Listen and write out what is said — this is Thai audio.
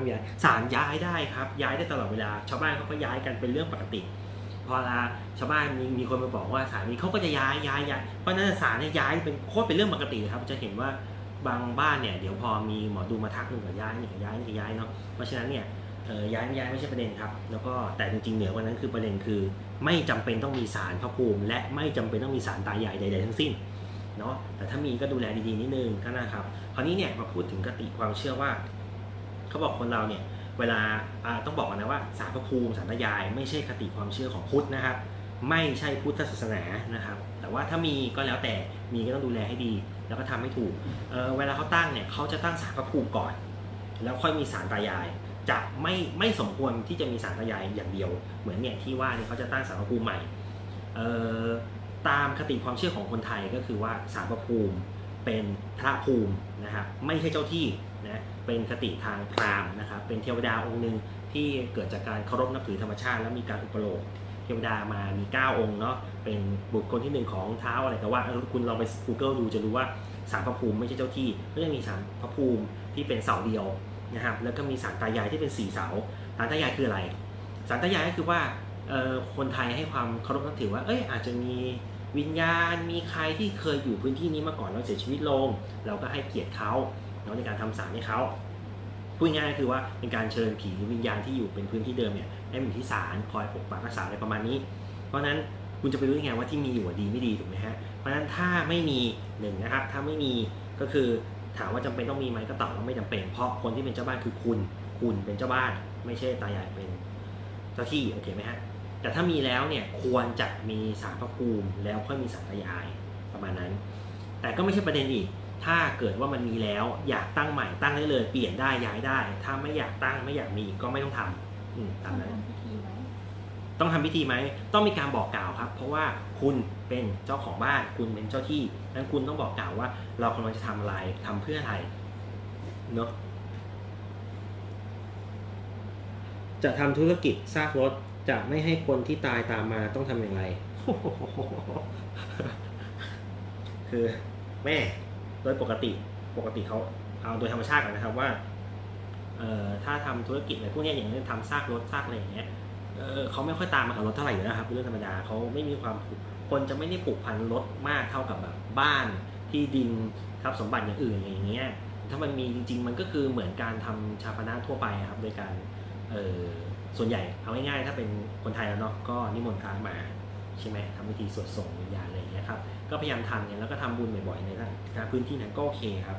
ามย้ายศาลย้ายได้ครับ ย้ายได้ตลอดเวลา ชาวบ้านเขาก็ย้ายกันเป็นเรื่องปกติ พอลาชาวบ้านมีมีคนมาบอกว่าศาลนี้เขาก็จะย้ายย้ายย้ายเพราะฉะนั้นศาลเนี่ยย้ายเป็นโคตรเป็นเรื่องปกติครับ จะเห็นว่าบางบ้านเนี่ยเดี๋ยวพอมีหมอดูมาทักหนึ่งก็ย้ายนี่ก็ย้ายนี่ก็ย้ายเนาะเพราะฉะนั้นเนี่ยเออย้ายไม่ย้ายไม่ใช่ประเด็นครับ แล้วก็แต่จริงๆเหนือกว่านั้นคือประเด็นคือ ไม่จำเป็นต้องมีศาลพระภูมิ และไม่จำเป็นต้องมีศาลตายายใดๆทั้งสิ้นเนาะแต่ถ้ามีก็ดูแลดีๆนิดนึงก็นะครับคราวนี้เนี่ยมาพูดถึงกติความเชื่อว่า เขาบอกคนเราเนี่ยเวลาต้องบอกก่อนนะว่าสารพระภูมิสารตายาย ไม่ใช่คติความเชื่อของพุทธนะครับ ไม่ใช่พุทธศาสนานะครับ แต่ว่าถ้ามีก็แล้วแต่มีก็ต้องดูแลให้ดี แล้วก็ทำให้ถูกเเวลาเขาตั้งเนี่ยเขาจะตั้งสารพระภูมิก่อน แล้วค่อยมีสารตายาย จะไม่ไม่สมควรที่จะมีสารตายายอย่างเดียว เหมือนเนี่ยที่ว่าเนี่ยเขาจะตั้งสารพระภูมิใหม่ตามคติความเชื่อของคนไทยก็คือว่าสารพระภูมิเป็นพระภูมินะครับไม่ใช่เจ้าที่ นะเป็นคติทางพราหมณ์นะครับเป็นเทวดาองค์หนึ่งที่เกิดจากการเคารพนับถือธรรมชาติ และมีการอุปโลกเทวดามามี 9 องค์เนาะเป็นบุคคลที่หนึ่งของเท้าอะไรแต่ว่าคุณลองไป Google ดูจะรู้ว่าสารพระภูมิไม่ใช่เจ้าที่ก็จะมีสารพระภูมิที่เป็นเสาเดียวนะครับแล้วก็มีสารตายายที่เป็นสี่เสาสารตายายคืออะไร สารตายายก็คือว่าคนไทยให้ความเคารพนับถือว่าเอ้ยอาจจะมีวิญญาณมีใครที่เคยอยู่พื้นที่นี้มาก่อนแล้วเสียชีวิตลง เราก็ให้เกียรติเขา เนาะในการทำสารให้เขาพูดง่ายๆคือว่าเป็นการเชิญผีหรือวิญญาณที่อยู่เป็นพื้นที่เดิมเนี่ยให้มาอยู่ที่ศาลคอยปกปักรักษาอะไรประมาณนี้ เพราะฉะนั้นคุณจะไปรู้ยังไงว่าที่มีอยู่ดีไม่ดีถูกไหมฮะเพราะฉะนั้นถ้าไม่มีหนึ่งนะครับถ้าไม่มีก็คือถามว่าจำเป็นต้องมีไหมก็ตอบว่าไม่จำเป็น เพราะคนที่เป็นเจ้าบ้านคือคุณ คุณเป็นเจ้าบ้าน ไม่ใช่ตายายเป็นเจ้าที่โอเคไหมฮะแต่ถ้ามีแล้วเนี่ยควรจะมีสารพระภูมิแล้วค่อยมีสารตายายประมาณนั้น แต่ก็ไม่ใช่ประเด็นอีก ถ้าเกิดว่ามันมีแล้วอยากตั้งใหม่ตั้งได้เลย เปลี่ยนได้ย้ายได้ ถ้าไม่อยากตั้งไม่อยากมีก็ไม่ต้องทำอืมตามนั้นทำพิธีไหมต้องทำพิธีไหม ต้องมีการบอกกล่าวครับ เพราะว่าคุณเป็นเจ้าของบ้าน คุณเป็นเจ้าที่นั้นคุณต้องบอกกล่าวว่า เรากำลังจะทำอะไรทำเพื่ออะไรเนอะจะทำธุรกิจซากรถจะไม่ให้คนที่ตายตามมาต้องทำอย่างไร คือแม่ โดยปกติปกติเขาเอาโดยธรรมชาติก่อนนะครับว่าถ้าทำธุรกิจอะไรพวกนี้อย่างเช่นทำซากรถซากอะไรอย่างเงี้ยเเขาไม่ค่อยตามมากับรถเท่าไหร่อยู่แล้วครับเป็นเรื่องธรรมดาเขาไม่มีความคนจะไม่ได้ผูกพันรถมากเท่ากับแบบบ้านที่ดินทรัพย์สมบัติอย่างอื่นอะไรอย่างเงี้ยถ้ามันมีจริง ๆ มันก็คือเหมือนการทำชาปนาทั่วไปครับโดยการส่วนใหญ่เอาง่ายๆถ้าเป็นคนไทยแล้วเนาะก็นิมนต์พระมาใช่ไหมทำพิธีสวดส่งวิญญาณอะไรอย่างเงี้ยครับ ก็พยายามทำเนี่ยแล้วก็ทำบุญบ่อยๆในพื้นที่นั้นก็โอเคครับ